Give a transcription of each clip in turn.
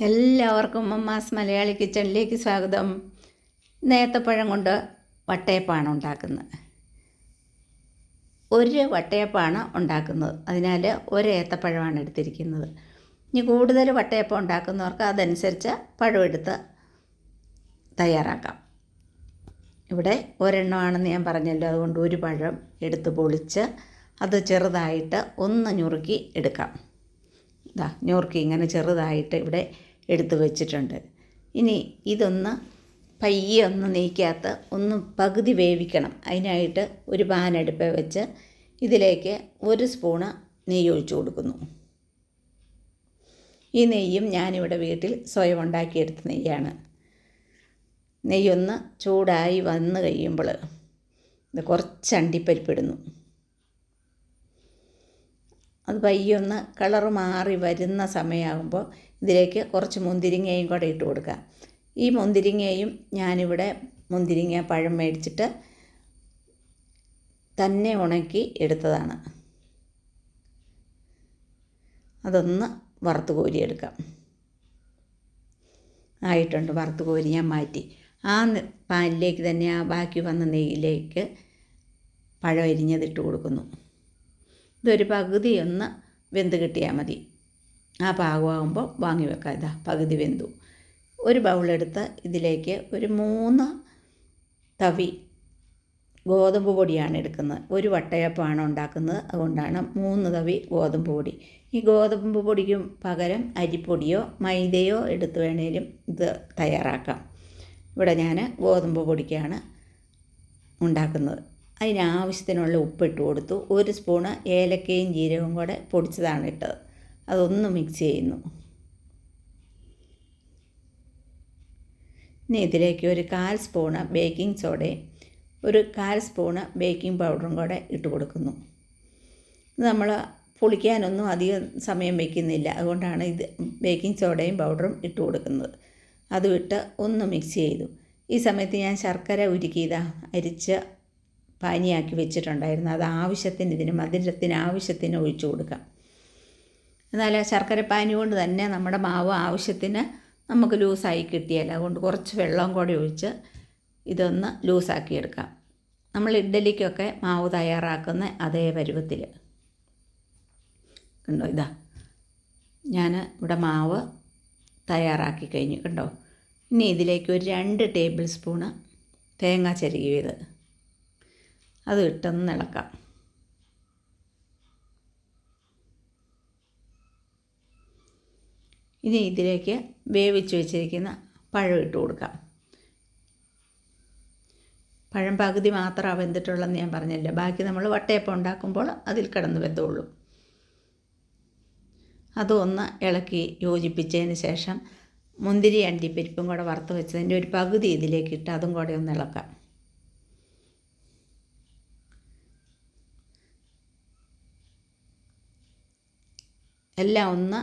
എല്ലാവർക്കും മമ്മാസ് മലയാളി കിച്ചണിലേക്ക് സ്വാഗതം. നേത്തപ്പഴം കൊണ്ട് വട്ടയപ്പാണ് ഉണ്ടാക്കുന്നത്. ഒരു വട്ടയപ്പാണ് ഉണ്ടാക്കുന്നത്. അതിനാൽ ഒരു ഏത്തപ്പഴമാണ് എടുത്തിരിക്കുന്നത്. ഇനി കൂടുതൽ വട്ടയപ്പം ഉണ്ടാക്കുന്നവർക്ക് അതനുസരിച്ച് പഴമെടുത്ത് തയ്യാറാക്കാം. ഇവിടെ ഒരെണ്ണമാണെന്ന് ഞാൻ പറഞ്ഞല്ലോ. അതുകൊണ്ട് ഒരു പഴം എടുത്ത് പൊളിച്ച് അത് ചെറുതായിട്ട് ഒന്ന് ഞുറുക്കി എടുക്കാം. ഇതാ ഞോർക്കി ഇങ്ങനെ ചെറുതായിട്ട് ഇവിടെ എടുത്തു വെച്ചിട്ടുണ്ട്. ഇനി ഇതൊന്ന് പയ്യെ ഒന്ന് നീക്കാത്ത ഒന്ന് പകുതി വേവിക്കണം. അതിനായിട്ട് ഒരു പാനെടുപ്പ് വെച്ച് ഇതിലേക്ക് ഒരു സ്പൂണ് നെയ്യ് ഒഴിച്ചു കൊടുക്കുന്നു. ഈ നെയ്യും ഞാനിവിടെ വീട്ടിൽ സ്വയം ഉണ്ടാക്കിയെടുത്ത നെയ്യാണ്. നെയ്യൊന്ന് ചൂടായി വന്ന് കഴിയുമ്പോൾ ഇത് കുറച്ച് അണ്ടിപ്പരിപ്പിടുന്നു അത് പയ്യൊന്ന് കളർ മാറി വരുന്ന സമയമാകുമ്പോൾ ഇതിലേക്ക് കുറച്ച് മുന്തിരിങ്ങയും കൂടെ ഇട്ട് കൊടുക്കുക ഈ മുന്തിരിങ്ങയും ഞാനിവിടെ മുന്തിരിങ്ങ പഴം മേടിച്ചിട്ട് തന്നെ ഉണക്കി എടുത്തതാണ്. അതൊന്ന് വറുത്ത് കോരിയെടുക്കാം. ആയിട്ടുണ്ട് വറുത്ത് കോരി ഞാൻ മാറ്റി. ആ പാലിലേക്ക് തന്നെ ആ ബാക്കി വന്ന നെയ്യിലേക്ക് പഴം അരിഞ്ഞതിട്ട് കൊടുക്കുന്നു. ഇതൊരു പകുതി ഒന്ന് വെന്ത് കിട്ടിയാൽ മതി. ആ പാകമാകുമ്പോൾ വാങ്ങി വെക്കാം. ഇതാ പകുതി വെന്തു. ഒരു ബൗളെടുത്ത് ഇതിലേക്ക് ഒരു മൂന്ന് തവി ഗോതമ്പ് പൊടിയാണ് എടുക്കുന്നത്. ഒരു വട്ടയപ്പമാണ് ഉണ്ടാക്കുന്നത്. അതുകൊണ്ടാണ് മൂന്ന് തവി ഗോതമ്പ് പൊടി. ഈ ഗോതമ്പ് പൊടിക്കും പകരം അരിപ്പൊടിയോ മൈദയോ എടുത്ത് വേണേലും ഇത് തയ്യാറാക്കാം. ഇവിടെ ഞാൻ ഗോതമ്പ് പൊടിക്കാണ് ഉണ്ടാക്കുന്നത്. അതിനാവശ്യത്തിനുള്ള ഉപ്പിട്ട് കൊടുത്തു. ഒരു സ്പൂണ് ഏലക്കയും ജീരകവും കൂടെ പൊടിച്ചതാണ് ഇട്ടത്. അതൊന്ന് മിക്സ് ചെയ്യുന്നു. ഇനി ഇതിലേക്ക് ഒരു കാൽ സ്പൂണ് ബേക്കിംഗ് സോഡയും ഒരു കാൽ സ്പൂണ് ബേക്കിംഗ് പൗഡറും കൂടെ ഇട്ട് കൊടുക്കുന്നു. നമ്മൾ പൊളിക്കാനൊന്നും അധികം സമയം വയ്ക്കുന്നില്ല അതുകൊണ്ടാണ് ഇത് ബേക്കിംഗ് സോഡയും പൗഡറും ഇട്ട് കൊടുക്കുന്നത്. അതും ഇട്ട് ഒന്ന് മിക്സ് ചെയ്തു. ഈ സമയത്ത് ഞാൻ ശർക്കര ഉരുക്കിയതാ. അരിച്ച് പാനിയാക്കി വെച്ചിട്ടുണ്ടായിരുന്നു. അത് ആവശ്യത്തിന് ഇതിന് മധുരത്തിന് ആവശ്യത്തിന് ഒഴിച്ചു കൊടുക്കാം. എന്നാൽ ശർക്കര പാനി കൊണ്ട് തന്നെ നമ്മുടെ മാവ് ആവശ്യത്തിന് നമുക്ക് ലൂസായി കിട്ടിയാൽ അതുകൊണ്ട് കുറച്ച് വെള്ളം കൂടി ഒഴിച്ച് ഇതൊന്ന് ലൂസാക്കിയെടുക്കാം നമ്മൾ ഇഡ്ഡലിക്കൊക്കെ മാവ് തയ്യാറാക്കുന്ന അതേ പരുവത്തിൽ കണ്ടോ? ഇതാ. ഞാൻ ഇവിടെ മാവ് തയ്യാറാക്കി കഴിഞ്ഞു. കണ്ടോ? ഇനി ഇതിലേക്ക് ഒരു രണ്ട് ടേബിൾ സ്പൂണ് തേങ്ങ ചെരുകിയത്. അത് ഇട്ടൊന്ന് ഇളക്കാം. ഇനി ഇതിലേക്ക് വേവിച്ച് വെച്ചിരിക്കുന്ന പഴം ഇട്ട് കൊടുക്കാം. പഴം പകുതി മാത്രമാണ് വെന്തിട്ടുള്ളതെന്ന് ഞാൻ പറഞ്ഞില്ലേ? ബാക്കി നമ്മൾ വട്ടയപ്പം ഉണ്ടാക്കുമ്പോൾ അതിൽ കിടന്ന് വെന്തോളും. അതൊന്ന് ഇളക്കി യോജിപ്പിച്ചതിന് ശേഷം മുന്തിരി അണ്ടിപ്പരിപ്പും കൂടെ വറുത്ത് വെച്ചതിന്റെ ഒരു പകുതി ഇതിലേക്ക് ഇട്ട് അതും കൂടെ ഒന്ന് ഇളക്കാം. എല്ലാം ഒന്ന്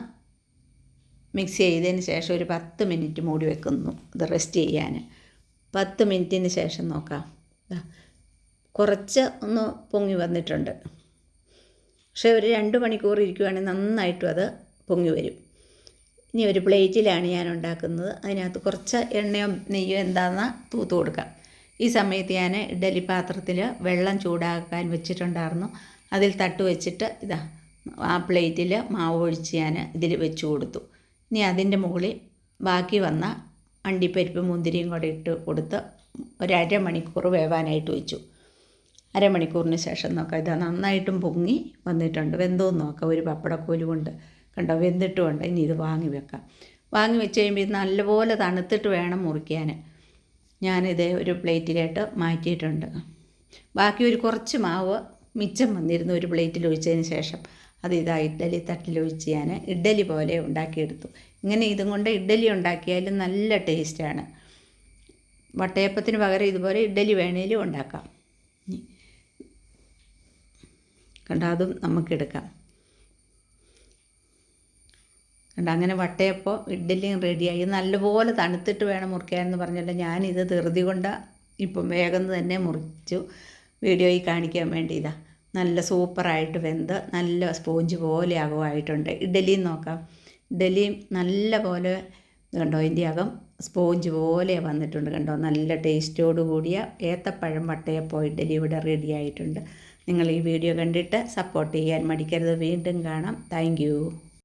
മിക്സ് ചെയ്തതിന് ശേഷം ഒരു പത്ത് മിനിറ്റ് മൂടി വെക്കുന്നു. ഇത് റെസ്റ്റ് ചെയ്യാൻ. പത്ത് മിനിറ്റിന് ശേഷം നോക്കാം. കുറച്ച് ഒന്ന് പൊങ്ങി വന്നിട്ടുണ്ട്. പക്ഷേ ഒരു രണ്ട് മണിക്കൂർ ഇരിക്കുവാണെങ്കിൽ നന്നായിട്ടും അത് പൊങ്ങി വരും. ഇനി ഒരു പ്ലേറ്റിലാണ് ഞാൻ ഉണ്ടാക്കുന്നത്. അതിനകത്ത് കുറച്ച് എണ്ണയോ നെയ്യോ എന്താണെന്ന് തൂത്ത് കൊടുക്കാം. ഈ സമയത്ത് ഞാൻ ഇഡലി പാത്രത്തിൽ വെള്ളം ചൂടാക്കാൻ വെച്ചിട്ടുണ്ടായിരുന്നു. അതിൽ തട്ട് വെച്ചിട്ട് ഇതാ ആ പ്ലേറ്റിൽ മാവ് ഒഴിച്ച് ഞാൻ ഇതിൽ വെച്ച് കൊടുത്തു. ഇനി അതിന്റെ മുകളിൽ ബാക്കി വന്ന അണ്ടിപ്പരിപ്പ് മുന്തിരിയും കൂടെ ഇട്ട് കൊടുത്ത് ഒരു അരമണിക്കൂർ വേവാനായിട്ട് വെച്ചു. അരമണിക്കൂറിന് ശേഷം നോക്കാം. ഇത് നന്നായിട്ടും പൊങ്ങി വന്നിട്ടുണ്ട്. വെന്തോന്ന് നോക്കാം. ഒരു പപ്പടക്കോൽ കൊണ്ട് കണ്ടോ? വെന്തിട്ടുമുണ്ട് ഇനി ഇത് വാങ്ങി വെക്കാം. വാങ്ങി വെച്ച് കഴിയുമ്പോൾ ഇത് നല്ലപോലെ തണുത്തിട്ട് വേണം മുറിക്കാൻ ഞാനിത് ഒരു പ്ലേറ്റിലായിട്ട് മാറ്റിയിട്ടുണ്ട്. ബാക്കി ഒരു കുറച്ച് മാവ് മിച്ചം വന്നിരുന്നു ഒരു പ്ലേറ്റിൽ ഒഴിച്ചതിന് ശേഷം. അത് ഇതാ ഇഡ്ഡലി തട്ടിലൊഴിച്ച് ഞാൻ ഇഡ്ഡലി പോലെ ഉണ്ടാക്കിയെടുത്തു. ഇങ്ങനെ ഇതും കൊണ്ട് ഇഡ്ഡലി ഉണ്ടാക്കിയാലും നല്ല ടേസ്റ്റാണ്. വട്ടയപ്പത്തിന് പകരം ഇതുപോലെ ഇഡ്ഡലി വേണേലും ഉണ്ടാക്കാം. കണ്ട അതും നമുക്കെടുക്കാം. കണ്ട അങ്ങനെ വട്ടയപ്പോൾ ഇഡ്ഡലിയും റെഡിയായി. നല്ലപോലെ തണുത്തിട്ട് വേണം മുറിക്കാനെന്ന് പറഞ്ഞല്ലോ. ഞാനിത് ധൃതി കൊണ്ട് ഇപ്പം വേഗം തന്നെ മുറിച്ചു. വീഡിയോയിൽ കാണിക്കാൻ വേണ്ടി ഇതാ നല്ല സൂപ്പറായിട്ട് വെന്ത് നല്ല സ്പോഞ്ച് പോലെ ആകുമായിട്ടുണ്ട് ഇഡ്ഡലിയും നോക്കാം. ഇഡലി നല്ല പോലെ കണ്ടോ? ഇതിന്റെ അകം സ്പോഞ്ച് പോലെ വന്നിട്ടുണ്ട് കണ്ടോ? നല്ല ടേസ്റ്റോട് കൂടിയ ഏത്തപ്പഴം വട്ടയപ്പോൾ ഇഡലി ഇവിടെ റെഡി ആയിട്ടുണ്ട്. നിങ്ങൾ ഈ വീഡിയോ കണ്ടിട്ട് സപ്പോർട്ട് ചെയ്യാൻ മടിക്കരുത്. വീണ്ടും കാണാം. താങ്ക്